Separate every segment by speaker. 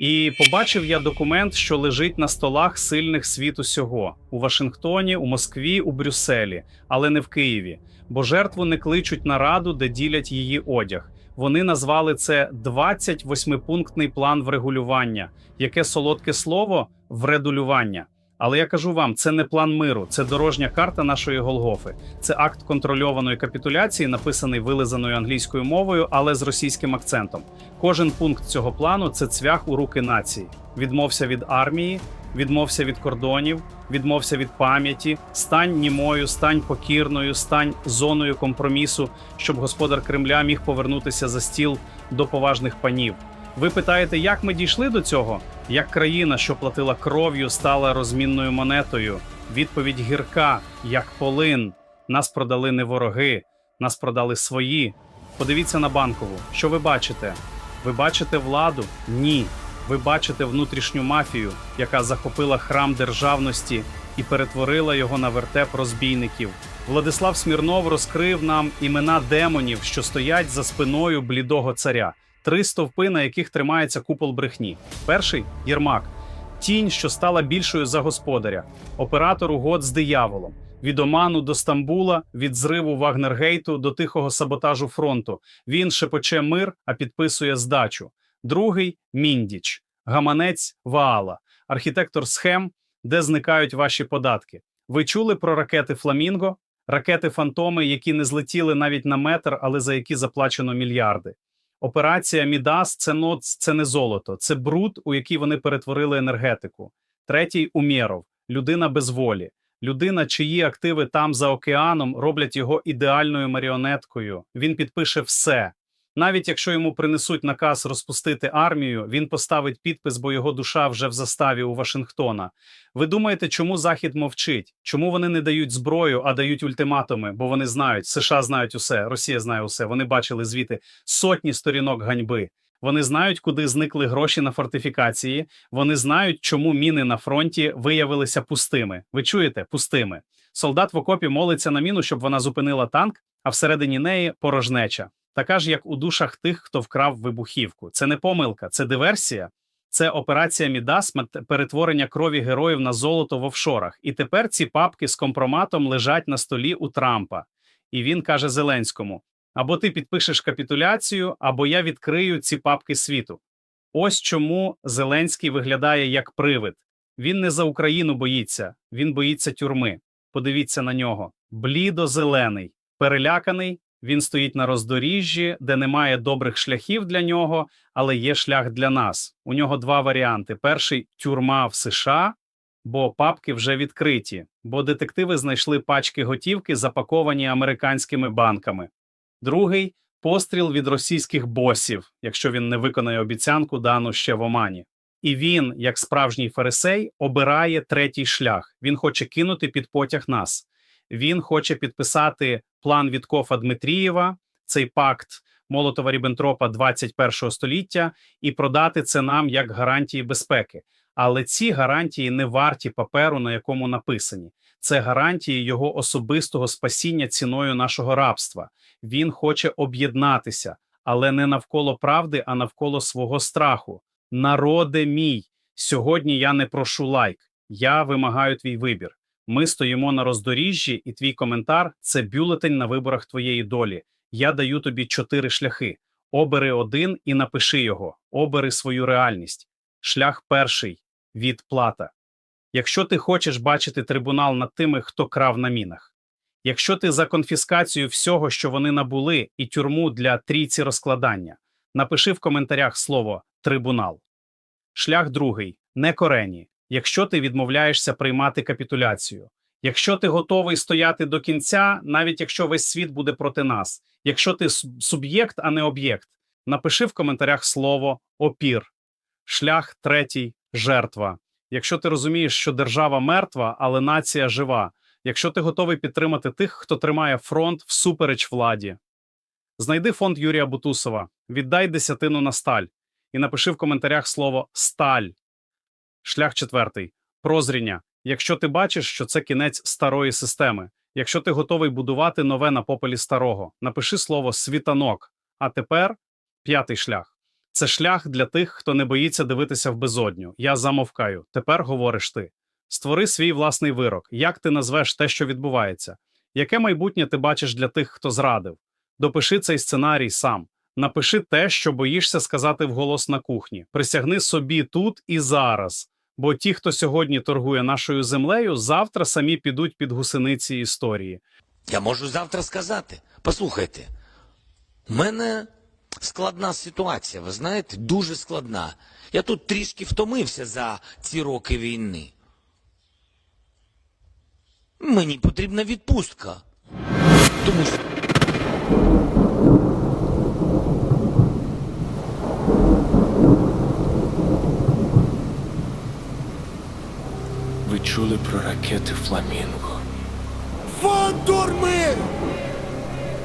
Speaker 1: І побачив я документ, що лежить на столах сильних світу сього у Вашингтоні, у Москві, у Брюсселі, але не в Києві. Бо жертву не кличуть на раду, де ділять її одяг. Вони назвали це 28-пунктний план врегулювання, яке солодке слово вредулювання. Але я кажу вам, це не план миру, це дорожня карта нашої Голгофи. Це акт контрольованої капітуляції, написаний вилизаною англійською мовою, але з російським акцентом. Кожен пункт цього плану це цвях у руки нації. Відмовся від армії, відмовся від кордонів, відмовся від пам'яті, стань німою, стань покірною, стань зоною компромісу, щоб господар Кремля міг повернутися за стіл до поважних панів. Ви питаєте, як ми дійшли до цього? Як країна, що платила кров'ю, стала розмінною монетою? Відповідь гірка, як полин. Нас продали не вороги, нас продали свої. Подивіться на банкову. Що ви бачите? Ви бачите владу? Ні. Ви бачите внутрішню мафію, яка захопила храм державності і перетворила його на вертеп розбійників. Владислав Смірнов розкрив нам імена демонів, що стоять за спиною блідого царя. Три стовпи, на яких тримається купол брехні. Перший Єрмак, тінь, що стала більшою за господаря, оператор угод з дияволом. Від Оману до Стамбула, від зриву Вагнергейту до тихого саботажу фронту. Він шепоче мир, а підписує здачу. Другий міндіч, гаманець Ваала, архітектор схем, де зникають ваші податки. Ви чули про ракети Фламінго, ракети Фантоми, які не злетіли навіть на метр, але за які заплачено мільярди. Операція Мідас це ноц, це не золото, це бруд, у який вони перетворили енергетику. Третій Умєров, людина без волі, людина, чиї активи там за океаном роблять його ідеальною маріонеткою. Він підпише все. Навіть якщо йому принесуть наказ розпустити армію, він поставить підпис, бо його душа вже в заставі у Вашингтона. Ви думаєте, чому Захід мовчить? Чому вони не дають зброю, а дають ультиматуми? Бо вони знають, США знають усе, Росія знає усе. Вони бачили звіти сотні сторінок ганьби. Вони знають, куди зникли гроші на фортифікації. Вони знають, чому міни на фронті виявилися пустими. Ви чуєте, пустими. Солдат в окопі молиться на міну, щоб вона зупинила танк, а всередині неї порожнеча. Така ж, як у душах тих, хто вкрав вибухівку. Це не помилка, це диверсія. Це операція Мідас, перетворення крові героїв на золото в офшорах. І тепер ці папки з компроматом лежать на столі у Трампа. І він каже Зеленському: або ти підпишеш капітуляцію, або я відкрию ці папки світу. Ось чому Зеленський виглядає як привид. Він не за Україну боїться, він боїться тюрми. Подивіться на нього: блідо-зелений, переляканий. Він стоїть на роздоріжжі, де немає добрих шляхів для нього, але є шлях для нас. У нього два варіанти: перший тюрма в США, бо папки вже відкриті, бо детективи знайшли пачки готівки, запаковані американськими банками. Другий постріл від російських босів, якщо він не виконає обіцянку, дану ще в Омані. І він, як справжній фарисей, обирає третій шлях. Він хоче кинути під потяг нас. Він хоче підписати план Віткофа Дмитрієва, цей пакт Молотова Ріббентропа 21 століття, і продати це нам як гарантії безпеки. Але ці гарантії не варті паперу, на якому написані. Це гарантії його особистого спасіння ціною нашого рабства. Він хоче об'єднатися, але не навколо правди, а навколо свого страху. Народе мій, сьогодні я не прошу лайк, я вимагаю твій вибір. Ми стоїмо на роздоріжжі, і твій коментар це бюлетень на виборах твоєї долі. Я даю тобі чотири шляхи. Обери один і напиши його. Обери свою реальність. Шлях перший відплата. Якщо ти хочеш бачити трибунал над тими, хто крав на мінах, якщо ти за конфіскацію всього, що вони набули, і тюрму для трійці розкладання, напиши в коментарях слово трибунал. Шлях другий не корені. Якщо ти відмовляєшся приймати капітуляцію, якщо ти готовий стояти до кінця, навіть якщо весь світ буде проти нас, якщо ти суб'єкт, а не об'єкт, напиши в коментарях слово опір. Шлях третій жертва. Якщо ти розумієш, що держава мертва, але нація жива, якщо ти готовий підтримати тих, хто тримає фронт всупереч владі, знайди фонд Юрія Бутусова, віддай десятину на сталь. І напиши в коментарях слово сталь. Шлях четвертий прозріння. Якщо ти бачиш, що це кінець старої системи, якщо ти готовий будувати нове на попелі старого, напиши слово світанок. А тепер п'ятий шлях Це шлях для тих, хто не боїться дивитися в безодню. Я замовкаю. Тепер говориш ти. Створи свій власний вирок. Як ти назвеш те, що відбувається? Яке майбутнє ти бачиш для тих, хто зрадив? Допиши цей сценарій сам. Напиши те, що боїшся сказати вголос на кухні. Присягни собі тут і зараз. Бо ті, хто сьогодні торгує нашою землею, завтра самі підуть під гусениці історії.
Speaker 2: Я можу завтра сказати. Послухайте, в мене складна ситуація, ви знаєте, дуже складна. Я тут трішки втомився за ці роки війни. Мені потрібна відпустка. Тому що
Speaker 3: чули про ракети Фламінго,
Speaker 4: Фандорми!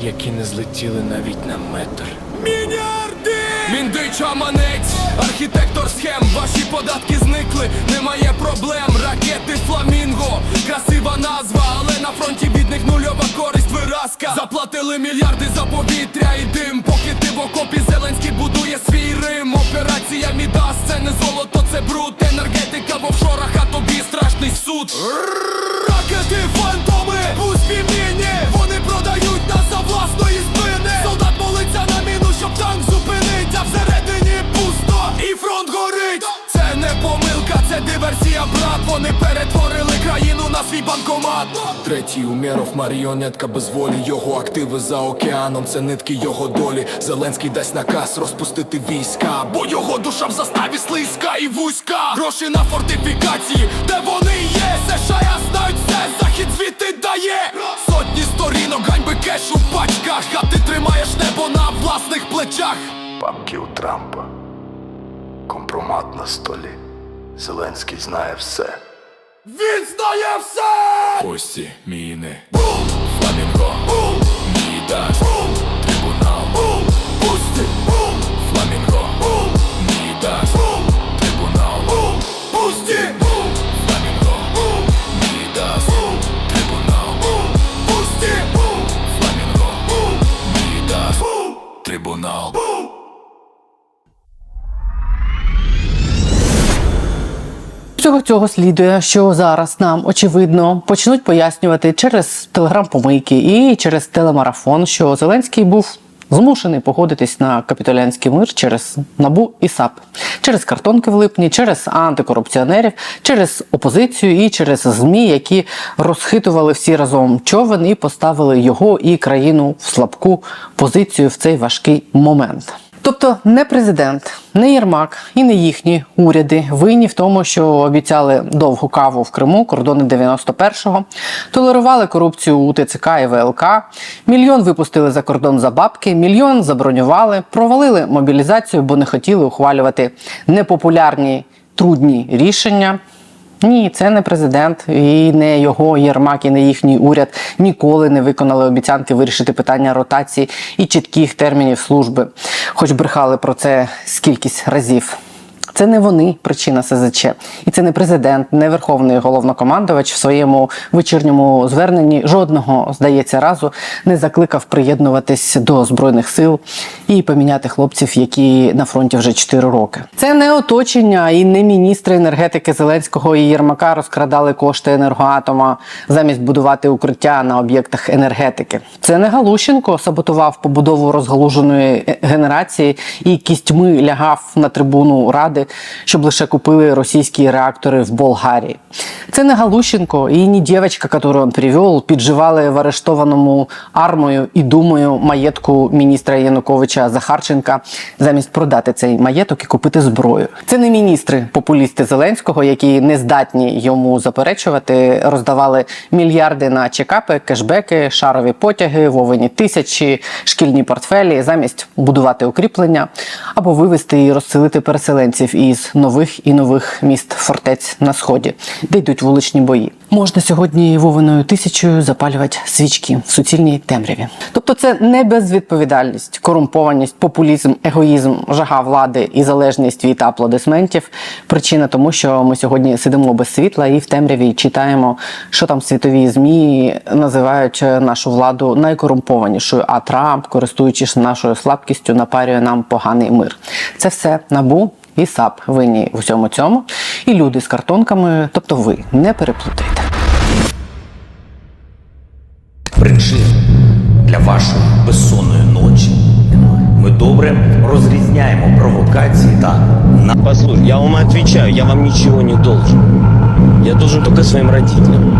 Speaker 3: які не злетіли навіть на метр.
Speaker 4: Мільярди!
Speaker 3: Міндий чаманець, архітектор схем, ваші податки зникли, немає проблем. Ракети Фламінго, красива назва, але на фронті від них нульова користь виразка. Заплатили мільярди за повітря і дим. Поки ти в окопі Зеленський будує свій Рим. Операція Мідас, це не золото, Третій Умєров, маріонетка без волі. Його активи за океаном, це нитки його долі. Зеленський дасть наказ розпустити війська, бо його душа в заставі слизька і вузька. Гроші на фортифікації, де вони є? США знають все, захід звідти дає. Сотні сторінок, ганьби кеш у пачках, а ти тримаєш небо на власних плечах.
Speaker 5: Папки у Трампа. Компромат на столі. Зеленський знає все.
Speaker 3: Він знає все! Кості, міни, бум, фламінго, бум, Мідас,
Speaker 6: З цього слідує, що зараз нам очевидно почнуть пояснювати через телеграм-помийки і через телемарафон, що Зеленський був змушений погодитись на капітулянський мир через набу і САП, через картонки в липні, через антикорупціонерів, через опозицію і через змі, які розхитували всі разом човен і поставили його і країну в слабку позицію в цей важкий момент. Тобто не президент, не Єрмак і не їхні уряди винні в тому, що обіцяли довгу каву в Криму, кордони 91-го, толерували корупцію у ТЦК і ВЛК, мільйон випустили за кордон за бабки, мільйон забронювали, провалили мобілізацію, бо не хотіли ухвалювати непопулярні трудні рішення. Ні, це не президент і не його Єрмак, і не їхній уряд ніколи не виконали обіцянки вирішити питання ротації і чітких термінів служби, хоч брехали про це скількись разів. Це не вони причина СЗЧ, і це не президент, не верховний головнокомандувач в своєму вечірньому зверненні жодного, здається, разу не закликав приєднуватись до збройних сил і поміняти хлопців, які на фронті вже 4 роки. Це не оточення і не міністри енергетики Зеленського і Єрмака розкрадали кошти енергоатома замість будувати укриття на об'єктах енергетики. Це не Галущенко саботував побудову розгалуженої е- генерації і кістьми лягав на трибуну ради, щоб лише купили російські реактори в Болгарії. Це не Галущенко і не дівчинка, яку він привів, підживали в арештованому армою і думаю маєтку міністра Януковича Захарченка замість продати цей маєток і купити зброю. Це не міністри, популісти Зеленського, які не здатні йому заперечувати, роздавали мільярди на чекапи, кешбеки, шарові потяги, вовені тисячі, шкільні портфелі замість будувати укріплення або вивезти і розселити переселенців із нових і нових міст фортець на сході, де йдуть вуличні бої. Можна сьогодні вовиною тисячою запалювати свічки в суцільній темряві. Тобто, це не безвідповідальність, корумпованість, популізм, егоїзм, жага влади і залежність від аплодисментів. Причина тому, що ми сьогодні сидимо без світла і в темряві читаємо, що там світові змі називають нашу владу найкорумпованішою. А Трамп, користуючись нашою слабкістю, напарює нам поганий мир. Це все набу. І САП винні в усьому цьому, і люди з картонками, тобто ви не переплутайте.
Speaker 4: причин для вашої безсонної ночі. Ми добре розрізняємо провокації та на
Speaker 7: Послушай, я вам отвечаю, я вам ничего не должен. Я должен только своим родителям.